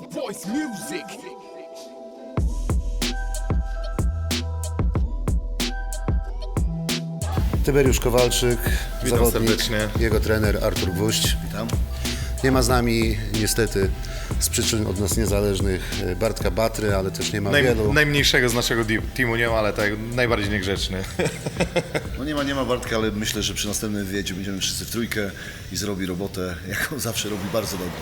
Dope Boys Music. Tyberiusz Kowalczyk, Witam zawodnik, serdecznie. jego trener Artur Gwóźdź. Witam. Nie ma z nami niestety z przyczyn od nas niezależnych e, Bartka Batry, ale też nie ma Naj, wielu. najmniejszego z naszego teamu nie ma, ale tak najbardziej niegrzeczny. No nie ma, nie ma Bartka, ale myślę, że przy następnym wyjeździe będziemy wszyscy w trójkę i zrobi robotę, jaką zawsze robi bardzo dobrze.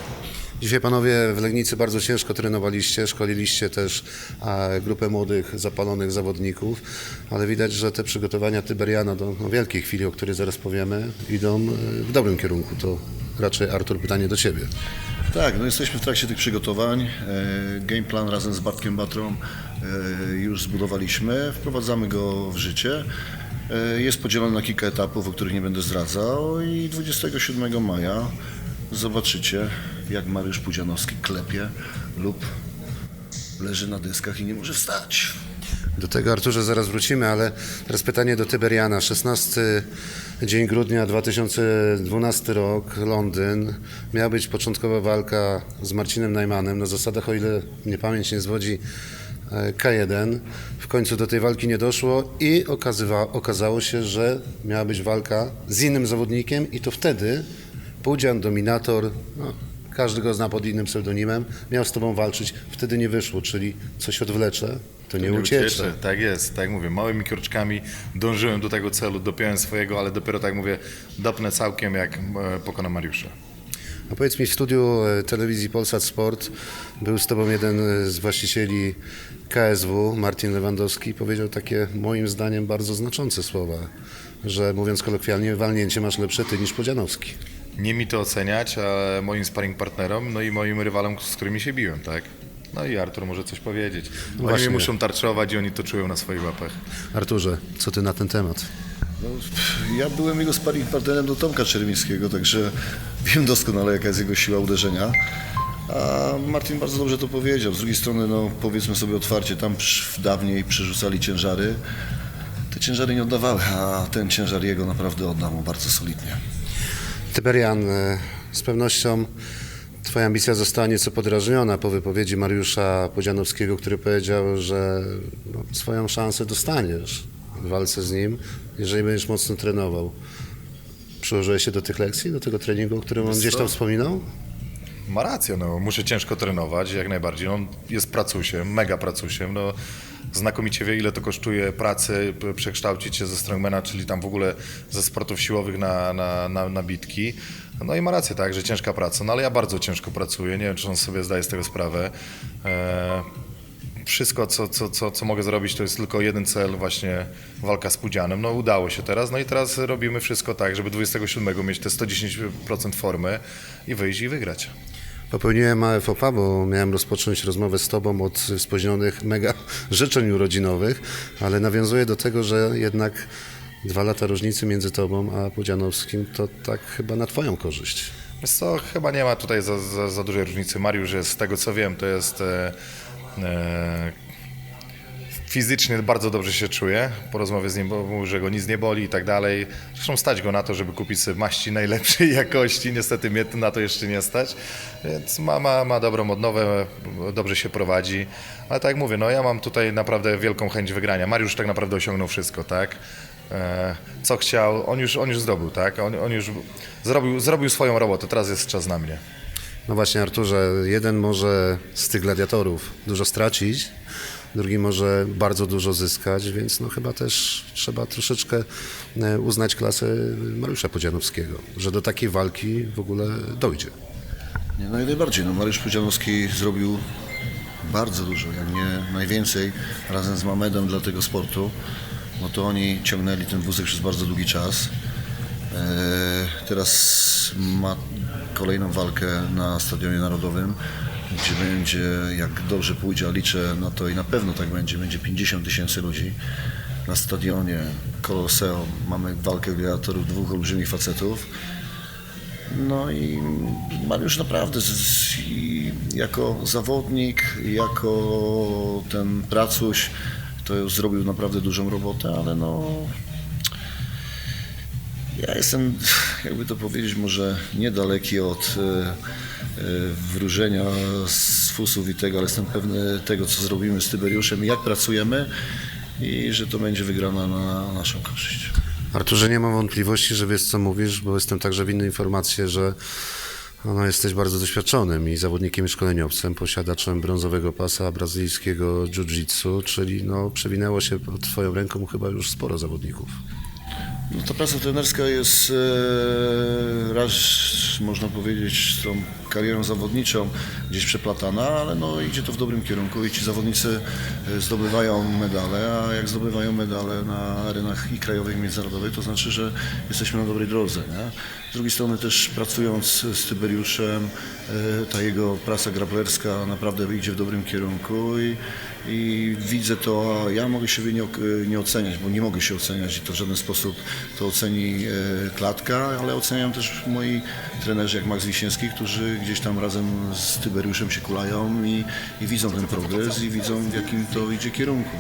Dzisiaj panowie w Legnicy bardzo ciężko trenowaliście, szkoliliście też e, grupę młodych, zapalonych zawodników, ale widać, że te przygotowania Tyberiana do no, wielkiej chwili, o której zaraz powiemy, idą e, w dobrym kierunku. To raczej Artur pytanie do Ciebie. Tak, no jesteśmy w trakcie tych przygotowań. E, Game plan razem z Bartkiem Batrą już zbudowaliśmy, wprowadzamy go w życie. Jest podzielony na kilka etapów, o których nie będę zdradzał i 27 maja zobaczycie, jak Mariusz Pudzianowski klepie lub leży na dyskach i nie może wstać. Do tego Arturze zaraz wrócimy, ale teraz pytanie do Tyberiana. 16 dzień grudnia 2012 rok, Londyn. Miała być początkowa walka z Marcinem Najmanem na zasadach, o ile mnie pamięć nie zwodzi, e, K1. W końcu do tej walki nie doszło i okazywa, okazało się, że miała być walka z innym zawodnikiem i to wtedy Pudzian, Dominator, no, każdy go zna pod innym pseudonimem, miał z tobą walczyć. Wtedy nie wyszło, czyli coś odwlecze, to nie, uciecze. Tak jest, tak mówię, małymi kroczkami dążyłem do tego celu, dopiąłem swojego, ale dopiero tak mówię, dopnę całkiem jak e, pokonam Mariusza. A powiedz mi, w studiu e, telewizji Polsat Sport był z tobą jeden e, z właścicieli KSW, Martin Lewandowski, powiedział takie moim zdaniem bardzo znaczące słowa, że mówiąc kolokwialnie, walnięcie masz lepsze ty niż Podzianowski. Nie mi to oceniać, a moim sparring partnerom, no i moim rywalom, z którymi się biłem, tak? No i Artur może coś powiedzieć. Oni właśnie. mnie muszą tarczować i oni to czują na swoich łapach. Arturze, co ty na ten temat? No, ja byłem jego sparring partnerem do Tomka Czerwińskiego, także wiem doskonale, jaka jest jego siła uderzenia. A Martin bardzo dobrze to powiedział. Z drugiej strony, no, powiedzmy sobie otwarcie, tam dawniej przerzucali ciężary. Te ciężary nie oddawały, a ten ciężar jego naprawdę oddał mu bardzo solidnie. Tyberian, e, z pewnością twoja ambicja została nieco podrażniona po wypowiedzi Mariusza Podzianowskiego, który powiedział, że no, swoją szansę dostaniesz w walce z nim, jeżeli będziesz mocno trenował. Przyłożyłeś się do tych lekcji, do tego treningu, o którym on gdzieś tam wspominał? Ma rację, no, muszę ciężko trenować, jak najbardziej. On jest pracusiem, mega pracusiem. No, znakomicie wie, ile to kosztuje pracy, przekształcić się ze strongmana, czyli tam w ogóle ze sportów siłowych na, na, na, na bitki. No i ma rację, tak, że ciężka praca, no ale ja bardzo ciężko pracuję, nie wiem, czy on sobie zdaje z tego sprawę. E, wszystko, co, co, co, co mogę zrobić, to jest tylko jeden cel, właśnie walka z Pudzianem. No udało się teraz, no i teraz robimy wszystko tak, żeby 27 mieć te 110% formy i wyjść i wygrać. Popełniłem małe pas, bo miałem rozpocząć rozmowę z Tobą od spóźnionych mega życzeń urodzinowych, ale nawiązuję do tego, że jednak dwa lata różnicy między Tobą a Podzianowskim to tak chyba na Twoją korzyść. Wiesz co, chyba nie ma tutaj za, za, za dużej różnicy. Mariusz jest, z tego co wiem, to jest e, e, fizycznie bardzo dobrze się czuje. Po rozmowie z nim mówił, że go nic nie boli i tak dalej. Zresztą stać go na to, żeby kupić sobie maści najlepszej jakości. Niestety mnie na to jeszcze nie stać. Więc ma, ma, ma dobrą odnowę, dobrze się prowadzi. Ale tak jak mówię, no ja mam tutaj naprawdę wielką chęć wygrania. Mariusz tak naprawdę osiągnął wszystko, tak? E, co chciał, on już, on już zdobył, tak? On, on już zrobił, zrobił swoją robotę, teraz jest czas na mnie. No właśnie, Arturze, jeden może z tych gladiatorów dużo stracić, drugi może bardzo dużo zyskać, więc no chyba też trzeba troszeczkę e, uznać klasę Mariusza Podzianowskiego, że do takiej walki w ogóle dojdzie. Nie, no jak najbardziej. No, Mariusz Pudzianowski zrobił bardzo dużo, jak nie najwięcej, razem z Mamedem dla tego sportu. No to oni ciągnęli ten wózek przez bardzo długi czas. E, teraz ma kolejną walkę na Stadionie Narodowym, gdzie będzie, jak dobrze pójdzie, a liczę na to i na pewno tak będzie, będzie 50 tysięcy ludzi na stadionie Colosseum. Mamy walkę gladiatorów, dwóch olbrzymich facetów. No i Mariusz naprawdę z, z, jako zawodnik, jako ten pracuś, to zrobił naprawdę dużą robotę, ale no ja jestem, jakby to powiedzieć, może niedaleki od e, e, wróżenia z fusów i tego, ale jestem pewny tego, co zrobimy z Tyberiuszem jak pracujemy i że to będzie wygrana na naszą korzyść. Arturze, nie mam wątpliwości, że wiesz co mówisz, bo jestem także winny informację, że no, jesteś bardzo doświadczonym i zawodnikiem i szkoleniowcem, posiadaczem brązowego pasa brazylijskiego jiu-jitsu, czyli no, przewinęło się pod twoją ręką chyba już sporo zawodników. No, ta praca trenerska jest e, raz, można powiedzieć, tą karierą zawodniczą gdzieś przeplatana, ale no, idzie to w dobrym kierunku i ci zawodnicy e, zdobywają medale, a jak zdobywają medale na arenach i krajowych, i międzynarodowych, to znaczy, że jesteśmy na dobrej drodze. Nie? Z drugiej strony też pracując z Tyberiuszem, e, ta jego praca graplerska naprawdę idzie w dobrym kierunku i, i widzę to, a ja mogę siebie nie, nie oceniać, bo nie mogę się oceniać i to w żaden sposób to oceni e, klatka, ale oceniają też moi trenerzy jak Max Wiśniewski, którzy gdzieś tam razem z Tyberiuszem się kulają i, i widzą ten progres i widzą w jakim to idzie kierunku.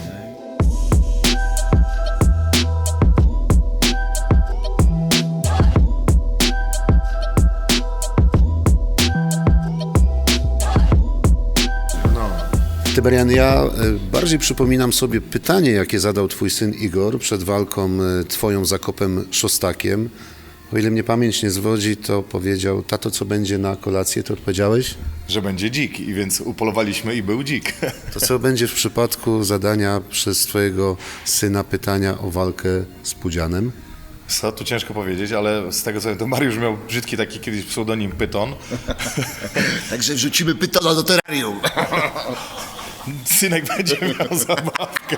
Tyberian, ja y, bardziej przypominam sobie pytanie, jakie zadał twój syn Igor przed walką y, twoją zakopem Szostakiem. O ile mnie pamięć nie zwodzi, to powiedział, tato, co będzie na kolację, to odpowiedziałeś? Że będzie dzik i więc upolowaliśmy i był dzik. To co będzie w przypadku zadania przez twojego syna pytania o walkę z Pudzianem? Co, tu ciężko powiedzieć, ale z tego co wiem, to Mariusz miał brzydki taki kiedyś pseudonim Pyton. Także wrzucimy pytona do terrarium Synek będzie miał zabawkę.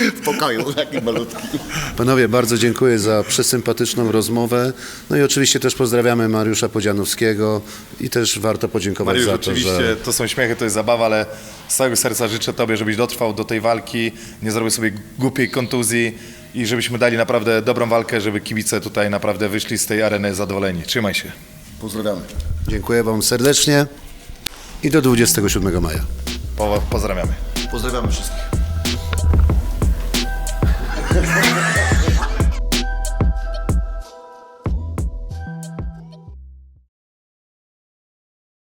w pokoju, taki malutki. Panowie, bardzo dziękuję za przesympatyczną rozmowę. No i oczywiście też pozdrawiamy Mariusza Podzianowskiego i też warto podziękować Mariusz, za to, oczywiście że... to są śmiechy, to jest zabawa, ale z całego serca życzę Tobie, żebyś dotrwał do tej walki, nie zrobił sobie głupiej kontuzji i żebyśmy dali naprawdę dobrą walkę, żeby kibice tutaj naprawdę wyszli z tej areny zadowoleni. Trzymaj się. Pozdrawiamy. Dziękuję Wam serdecznie i do 27 maja. Po, pozdrawiamy. Pozdrawiamy wszystkich.